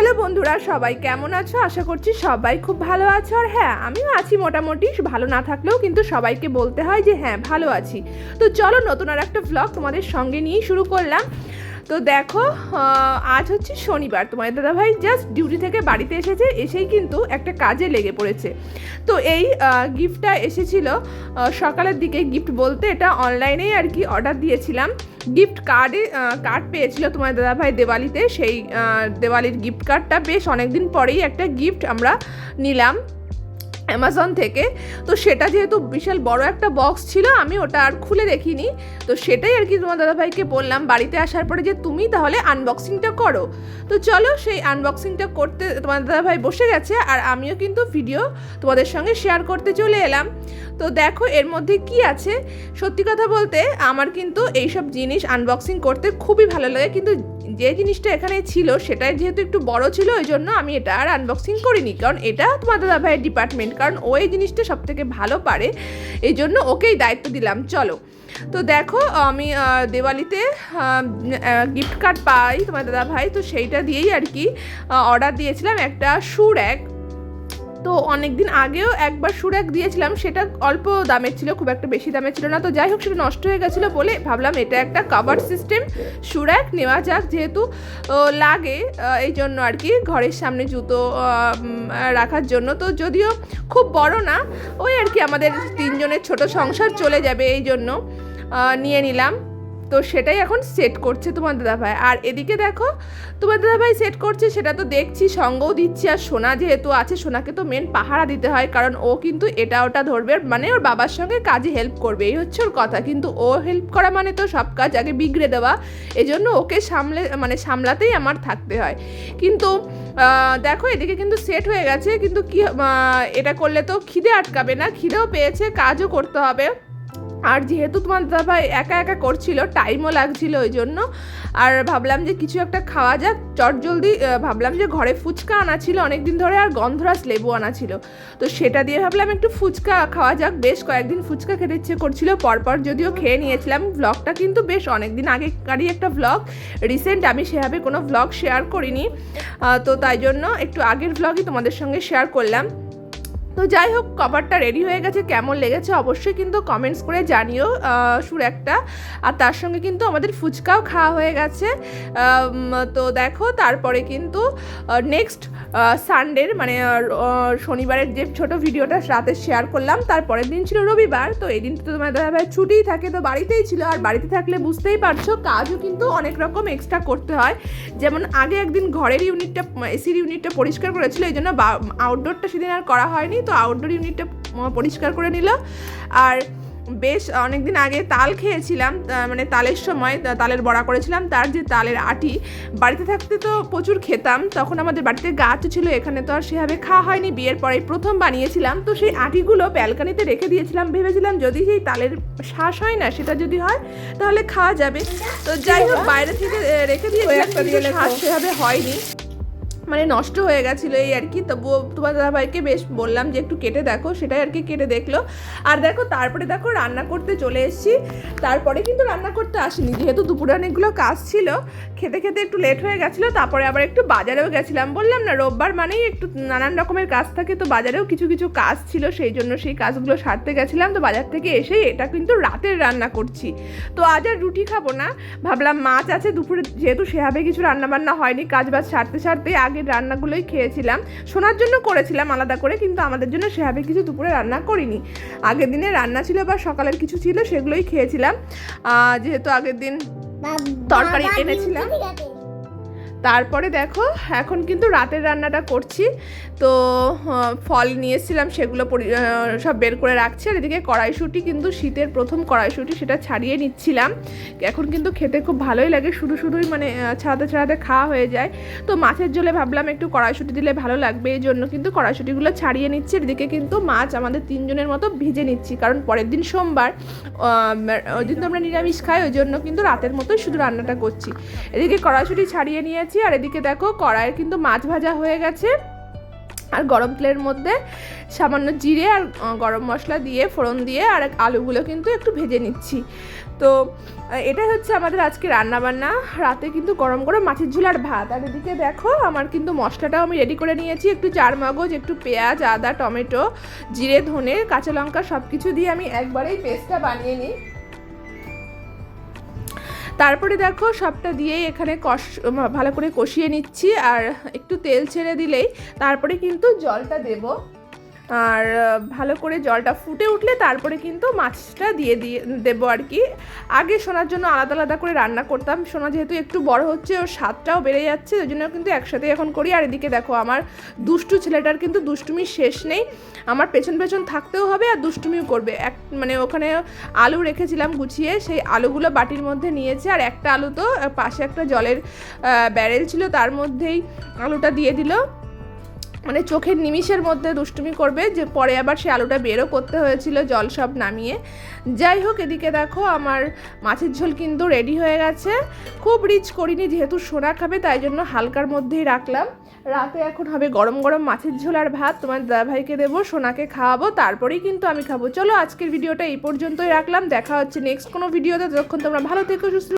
Hello বন্ধুরা, সবাই কেমন আছো? আশা করছি সবাই খুব ভালো আছো। আর হ্যাঁ আমিও আছি মোটামুটি। ভালো না থাকলেও কিন্তু সবাইকে বলতে হয় যে হ্যাঁ ভালো আছি। তো চলো নতুন আর একটা ব্লগ তোমাদের সঙ্গে নিয়েই শুরু করলাম। তো দেখো আজ হচ্ছে শনিবার। তোমার দাদাভাই জাস্ট ডিউটি থেকে বাড়িতে এসেছে, এসেই কিন্তু একটা কাজে লেগে পড়েছে। তো এই গিফটটা এসেছিল সকালের দিকে গিফট বলতে এটা অনলাইনেই আর কি অর্ডার দিয়েছিলাম। গিফট কার্ডে কার্ড পেয়েছিল তোমার দাদাভাই দেওয়ালিতে। সেই দেওয়ালির গিফট কার্ডটা বেশ অনেকদিন পরেই একটা গিফট আমরা নিলাম। অ্যামাজন থেকে। তো সেটা যেহেতু বিশাল বড় একটা বক্স ছিল, আমি ওটা আর খুলে দেখিনি। তো সেটাই আর কি তোমার দাদাভাইকে বললাম, বাড়িতে আসার পরে যে তুমি তাহলে আনবক্সিংটা করো। তো চলো সেই আনবক্সিংটা করতে তোমার দাদাভাই বসে গেছে, আর আমিও কিন্তু ভিডিও তোমাদের সঙ্গে শেয়ার করতে চলে এলাম। তো দেখো এর মধ্যে কি আছে? সত্যি কথা বলতে আমার কিন্তু এইসব জিনিস আনবক্সিং করতে খুবই ভালো লাগে। কিন্তু যে জিনিসটা এখানে ছিল সেটাই যেহেতু একটু বড় ছিল ওই জন্য আমি এটা আর আনবক্সিং করিনি। কারণ এটা তোমার দাদা ভাইয়ের ডিপার্টমেন্ট কারণ ও এই জিনিসটা সব থেকে ভালো পারে। এই জন্য ওকেই দায়িত্ব দিলাম। চলো। তো দেখো, আমি দেওয়ালিতে গিফট কার্ড পাই তোমার দাদা ভাই তো সেইটা দিয়েই আর কি অর্ডার দিয়েছিলাম একটা শু র্যাক তো অনেক দিন আগেও একবার সুরাক দিয়েছিলাম, সেটা অল্প দামের ছিল, খুব একটা বেশি দামের ছিল না। তো যাই হোক, সেটা নষ্ট হয়ে গেছিল বলে ভাবলাম এটা একটা কাভার সিস্টেম সুরাক নেওয়া যাক, যেহেতু লাগে এই জন্য আর কি, ঘরের সামনে জুতো রাখার জন্য। তো যদিও খুব বড় না, ওই আর কি আমাদের তিনজনের ছোট সংসার চলে যাবে এই জন্য নিয়ে নিলাম। তো সেটাই এখন সেট করছে তোমার দাদাভাই। আর এদিকে দেখো, তোমার দাদাভাই সেট করছে, সেটা তো দেখছি, সঙ্গও দিচ্ছি, আর সোনা যেহেতু আছে, সোনাকে তো মেন পাহারা দিতে হয়, কারণ ও কিন্তু এটা ওটা ধরবে মানে ওর বাবার সঙ্গে কাজে হেল্প করবে, এই হচ্ছে ওর কথা। কিন্তু ও হেল্প করা মানে তো সব কাজ আগে বিগড়ে দেওয়া, এজন্য ওকে সামলে মানে সামলাতেই আমার থাকতে হয়। কিন্তু দেখো এদিকে কিন্তু সেট হয়ে গেছে, কিন্তু কি এটা করলে তো খিদে আটকাবে না, খিদেও পেয়েছে, কাজও করতে হবে। আর যেহেতু তোমার দাদাভাই একা একা করছিল টাইমও লাগছিল ওই জন্য। আর ভাবলাম যে কিছু একটা খাওয়া যাক, চট জলদি ভাবলাম যে ঘরে ফুচকা আনা ছিল অনেক দিন ধরে আর গন্ধরাস লেবু আনা ছিল। তো সেটা দিয়ে ভাবলাম একটু ফুচকা খাওয়া যাক। বেশ কয়েকদিন ফুচকা খেতে ইচ্ছে করছিল, পরপর যদিও খেয়ে নিয়েছিলাম। ব্লগটা কিন্তু বেশ অনেক দিন আগেকারই একটা ব্লগ রিসেন্ট আমি সেভাবে কোনো ব্লগ শেয়ার করিনি। তো তাই জন্য একটু আগের ব্লগই তোমাদের সঙ্গে শেয়ার করলাম। তো যাই হোক কভারটা রেডি হয়ে গেছে, কেমন লেগেছে অবশ্যই কিন্তু কমেন্টস করে জানিও সুর একটা। আর তার সঙ্গে কিন্তু আমাদের ফুচকাও খাওয়া হয়ে গেছে। তো দেখো, তারপরে কিন্তু নেক্সট সানডের মানে শনিবারের যে ছোট ভিডিওটা রাতে শেয়ার করলাম, তারপরের দিন ছিল রবিবার, তো এই দিন তো তোমার দাদাভাই ছুটিই থাকে, তো বাড়িতেই ছিল। আর বাড়িতে থাকলে বুঝতেই পারছ, কাজও কিন্তু অনেক রকম এক্সট্রা করতে হয়। যেমন আগে একদিন ঘরের ইউনিটটা এসির ইউনিটটা পরিষ্কার করেছিল, এই জন্য আউটডোরটা সেদিন আর করা হয়নি তো আউটডোর ইউনিটটা পরিষ্কার করে নিল। আর বেশ অনেক দিন আগে তাল খেয়েছিলাম মানে তালের সময় তালের বড়া করেছিলাম। তার যে তালের আটি বাড়িতে থাকতে তো প্রচুর খেতাম। তখন আমাদের বাড়িতে গাছ ছিল এখানে তো আর সেভাবে খাওয়া হয়নি। বিয়ের পরে প্রথম বানিয়েছিলাম তো সেই আটিগুলো ব্যালকানিতে রেখে দিয়েছিলাম। ভেবেছিলাম যদি সেই তালের শ্বাস হয় না সেটা যদি হয় তাহলে খাওয়া যাবে। তো যাই হোক বাইরে থেকে রেখে দিয়েছিলাম সেভাবে হয়নি। মানে নষ্ট হয়ে গেছিল এই আর কি। তবুও তোমার দাদাভাইকে বেশ বললাম যে একটু কেটে দেখো, সেটাই আর কি কেটে দেখল। আর দেখো, তারপরে দেখো রান্না করতে চলে এসেছি। তারপরে কিন্তু রান্না করতে আসিনি, যেহেতু দুপুরে অনেকগুলো কাজ ছিল, খেতে খেতে একটু লেট হয়ে গেছিল, তারপরে আবার একটু বাজারেও গেছিলাম। বললাম না, রোববার মানেই একটু নানান রকমের কাজ থাকে, তো বাজারেও কিছু কিছু কাজ ছিল, সেই জন্য সেই কাজগুলো সারতে গেছিলাম। তো বাজার থেকে এসেই এটা কিন্তু রাতের রান্না করছি। তো আজ আর রুটি খাব না, ভাবলাম মাছ আছে, দুপুরে যেহেতু সেভাবে কিছু রান্নাবান্না হয়নি, কাজ বাজ সারতে সারতে আগের রান্নাগুলোই খেয়েছিলাম। শোনার জন্য করেছিলাম আলাদা করে কিন্তু আমাদের জন্য সেভাবে কিছু দুপুরে রান্না করিনি। আগের দিনে রান্না ছিল বা সকালের কিছু ছিল সেগুলোই খেয়েছিলাম। যেহেতু আগের দিন তরকারি এনেছিলাম। তারপরে দেখো, এখন কিন্তু রাতের রান্নাটা করছি। তো ফল নিয়ে এসেছিলাম সেগুলো সব বের করে রাখছি। আর এদিকে কড়াইশুঁটি কিন্তু শীতের প্রথম কড়াইশুঁটি, সেটা ছাড়িয়ে নিচ্ছিলাম। এখন কিন্তু খেতে খুব ভালোই লাগে, শুধু শুধুই মানে ছাড়াতে ছাড়াতে খাওয়া হয়ে যায়। তো মাছের ঝোলে ভাবলাম একটু কড়াইশুঁটি দিলে ভালো লাগবে, এই জন্য কিন্তু কড়াইশুঁটিগুলো ছাড়িয়ে নিচ্ছি। এদিকে কিন্তু মাছ আমাদের তিনজনের মতো ভেজে নিচ্ছি, কারণ পরের দিন সোমবার ওই দিন তো আমরা নিরামিষ খাই, ওই জন্য কিন্তু রাতের মতোই শুধু রান্নাটা করছি। এদিকে কড়াইশুঁটি ছাড়িয়ে নিয়েছি আর এদিকে দেখো কড়াইয়ের কিন্তু মাছ ভাজা হয়ে গেছে। আর গরম তেলের মধ্যে সামান্য জিরে আর গরম মশলা দিয়ে, ফোড়ন দিয়ে, আর আলুগুলো কিন্তু একটু ভেজে নিচ্ছি। তো এটা হচ্ছে আমাদের আজকে রান্না বান্না রাতে কিন্তু গরম গরম মাছের ঝোল আর ভাত। আর এদিকে দেখো আমার কিন্তু মশলাটাও আমি রেডি করে নিয়েছি। একটু চার মগজ, একটু পেঁয়াজ, আদা, টমেটো, জিরে, ধনে, কাঁচা লঙ্কা সব কিছু দিয়ে আমি একবারেই পেস্টটা বানিয়ে নিই। তারপরে দেখো সবটা দিয়েই এখানে কষ ভালো করে কষিয়ে নিচ্ছি আর একটু তেল ছেড়ে দিলেই তারপরে কিন্তু জলটা দেব। আর ভালো করে জলটা ফুটে উঠলে তারপরে কিন্তু মাছটা দিয়ে দিয়ে দেবো আর কি। আগে সোনার জন্য আলাদা আলাদা করে রান্না করতাম। সোনা যেহেতু একটু বড় হচ্ছে, ওর স্বাদটাও বেড়ে যাচ্ছে, ওই জন্য কিন্তু একসাথে এখন করি। আর এদিকে দেখো, আমার দুষ্টু ছেলেটার কিন্তু দুষ্টুমি শেষ নেই। আমার পেছন পেছন থাকতেও হবে আর দুষ্টুমিও করবে। এক মানে ওখানে আলু রেখেছিলাম গুছিয়ে, সেই আলুগুলো বাটির মধ্যে নিয়েছে। আর একটা আলু তো, পাশে একটা জলের ব্যারেল ছিল, তার মধ্যেই আলুটা দিয়ে দিল। মানে চোখের নিমিষের মধ্যে দুষ্টুমি করবে যে পরে আবার সে আলুটা বেরও করতে হয়েছিল, জল সব নামিয়ে। যাই হোক, এদিকে দেখো আমার মাছের ঝোল কিন্তু রেডি হয়ে গেছে। খুব রিচ করিনি, যেহেতু সোনা খাবে, তাই জন্য হালকার মধ্যেই রাখলাম। রাতে এখন হবে গরম গরম মাছের ঝোল আর ভাত। তোমার দাদাভাইকে দেবো, সোনাকে খাওয়াবো, তারপরেই কিন্তু আমি খাব। চলো আজকের ভিডিওটা এই পর্যন্তই রাখলাম। দেখা হচ্ছে নেক্সট কোনো ভিডিওতে। যতক্ষণ তোমরা ভালো থেকো, সুস্থ